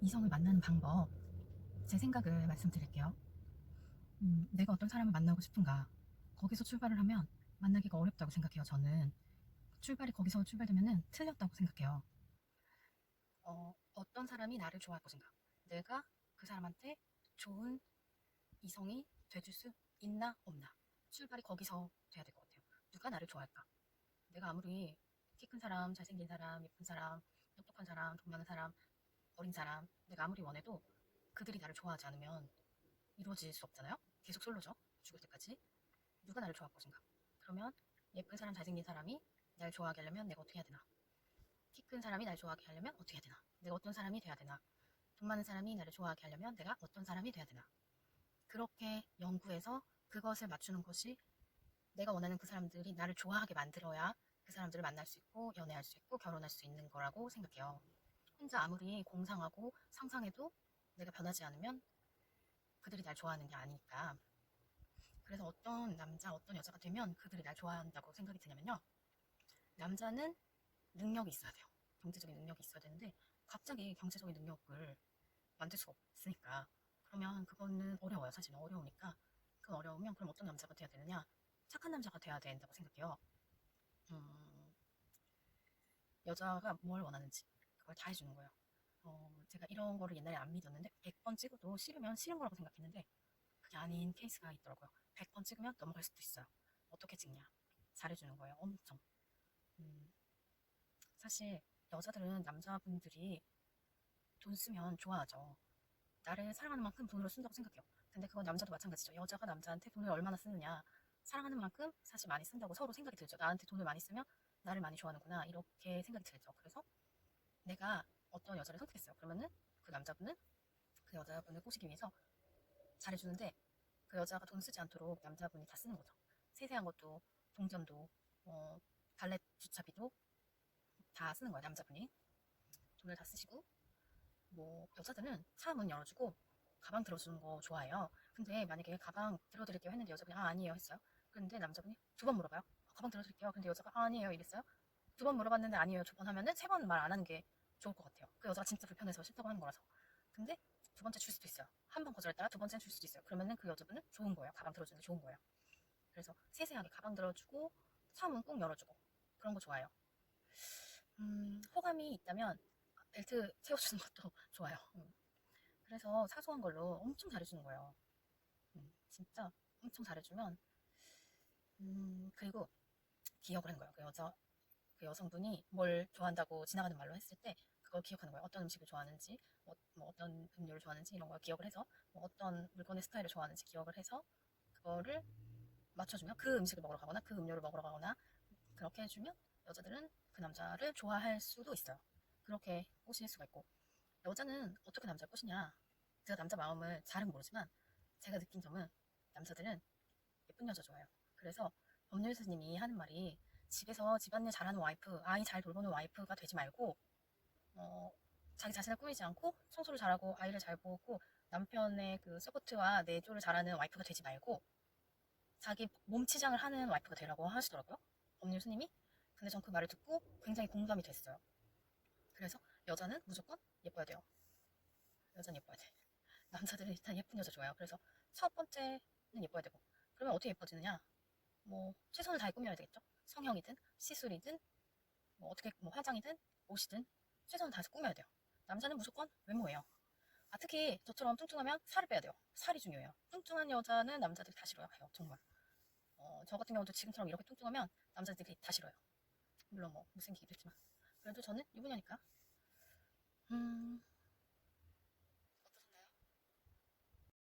이성을 만나는 방법, 제 생각을 말씀드릴게요. 음, 내가 어떤 사람을 만나고 싶은가, 거기서 출발을 하면 만나기가 어렵다고 생각해요, 저는. 출발이 거기서 출발되면은 틀렸다고 생각해요. 어, 어떤 사람이 나를 좋아할 것인가? 내가 그 사람한테 좋은 이성이 돼줄 수 있나 없나? 출발이 거기서 돼야 될 것 같아요. 누가 나를 좋아할까? 내가 아무리 키 큰 사람, 잘생긴 사람, 예쁜 사람, 똑똑한 사람, 돈 많은 사람, 어린 사람, 내가 아무리 원해도 그들이 나를 좋아하지 않으면 이루어질 수 없잖아요? 계속 솔로죠. 죽을 때까지. 누가 나를 좋아할 것인가? 그러면 예쁜 사람, 잘생긴 사람이 날 좋아하게 하려면 내가 어떻게 해야 되나? 키 큰 사람이 날 좋아하게 하려면 어떻게 해야 되나? 내가 어떤 사람이 돼야 되나? 돈 많은 사람이 나를 좋아하게 하려면 내가 어떤 사람이 돼야 되나? 그렇게 연구해서 그것을 맞추는 것이 내가 원하는 그 사람들이 나를 좋아하게 만들어야 그 사람들을 만날 수 있고 연애할 수 있고 결혼할 수 있는 거라고 생각해요. 혼자 아무리 공상하고 상상해도 내가 변하지 않으면 그들이 날 좋아하는 게 아니니까. 그래서 어떤 남자, 어떤 여자가 되면 그들이 날 좋아한다고 생각이 드냐면요. 남자는 능력이 있어야 돼요. 경제적인 능력이 있어야 되는데 갑자기 경제적인 능력을 만들 수가 없으니까 그러면 그거는 어려워요. 사실은 어려우니까 그 어려우면 그럼 어떤 남자가 돼야 되느냐? 착한 남자가 돼야 된다고 생각해요. 음, 여자가 뭘 원하는지 그걸 다 해주는 거예요. 어, 제가 이런 거를 옛날에 안 믿었는데 100번 찍어도 싫으면 싫은 거라고 생각했는데 그게 아닌 케이스가 있더라고요. 100번 찍으면 넘어갈 수도 있어요. 어떻게 찍냐? 잘해주는 거예요. 엄청. 음, 사실 여자들은 남자분들이 돈 쓰면 좋아하죠. 나를 사랑하는 만큼 돈으로 쓴다고 생각해요. 근데 그건 남자도 마찬가지죠. 여자가 남자한테 돈을 얼마나 쓰느냐. 사랑하는 만큼 사실 많이 쓴다고 서로 생각이 들죠. 나한테 돈을 많이 쓰면 나를 많이 좋아하는구나. 이렇게 생각이 들죠. 그래서 내가 어떤 여자를 선택했어요. 그러면은 그 남자분은 그 여자분을 꼬시기 위해서 잘해주는데 그 여자가 돈 쓰지 않도록 남자분이 다 쓰는 거죠. 세세한 것도 동전도 어, 발렛 주차비도 다 쓰는 거예요. 남자분이 돈을 다 쓰시고 뭐 여자들은 차 문 열어주고 가방 들어주는 거 좋아해요. 근데 만약에 가방 들어드릴게요 했는데 여자분이 아 아니에요 했어요. 그런데 남자분이 두 번 물어봐요. 어, 가방 들어드릴게요. 근데 여자가 아, 아니에요 이랬어요. 두 번 물어봤는데 아니에요 두 번 하면은 세 번 말 안 하는 게 좋을 것 같아요. 그 여자가 진짜 불편해서 싫다고 하는 거라서. 근데 두 번째 줄 수도 있어요. 한 번 거절했다가 두 번째는 줄 수도 있어요. 그러면은 그 여자분은 좋은 거예요. 가방 들어주는 게 좋은 거예요. 그래서 세세하게 가방 들어주고 차문 꼭 열어주고 그런 거 좋아요. 음, 호감이 있다면 벨트 채워주는 것도 좋아요. 음. 그래서 사소한 걸로 엄청 잘해주는 거예요. 음, 진짜 엄청 잘해주면 음, 그리고 기억을 한 거예요. 그 여자 그 여성분이 뭘 좋아한다고 지나가는 말로 했을 때 그걸 기억하는 거예요. 어떤 음식을 좋아하는지, 뭐, 뭐 어떤 음료를 좋아하는지 이런 걸 기억을 해서 뭐 어떤 물건의 스타일을 좋아하는지 기억을 해서 그거를 맞춰주면 그 음식을 먹으러 가거나 그 음료를 먹으러 가거나 그렇게 해주면 여자들은 그 남자를 좋아할 수도 있어요. 그렇게 꼬실 수가 있고 여자는 어떻게 남자를 꼬시냐 제가 남자 마음을 잘은 모르지만 제가 느낀 점은 남자들은 예쁜 여자 좋아해요. 그래서 법률 스님이 하는 말이 집에서 집안일 잘하는 와이프, 아이 잘 돌보는 와이프가 되지 말고 어, 자기 자신을 꾸미지 않고 청소를 잘하고 아이를 잘 보고 남편의 그 서포트와 내조를 잘하는 와이프가 되지 말고 자기 몸치장을 하는 와이프가 되라고 하시더라고요. 법률 스님이. 근데 전 그 말을 듣고 굉장히 공감이 됐어요. 그래서 여자는 무조건 예뻐야 돼요. 여자는 예뻐야 돼. 남자들은 일단 예쁜 여자 좋아해요. 그래서 첫 번째는 예뻐야 되고. 그러면 어떻게 예뻐지느냐? 뭐 최선을 다해 꾸며야 되겠죠. 성형이든 시술이든 뭐 어떻게 뭐 화장이든 옷이든 최선을 다해서 꾸며야 돼요. 남자는 무조건 외모예요. 아 특히 저처럼 뚱뚱하면 살을 빼야 돼요. 살이 중요해요. 뚱뚱한 여자는 남자들이 다 싫어요. 정말. 어, 저 같은 경우도 지금처럼 이렇게 뚱뚱하면 남자들이 다 싫어요. 물론 뭐 못생기기도 했지만 그래도 저는 유부녀니까 음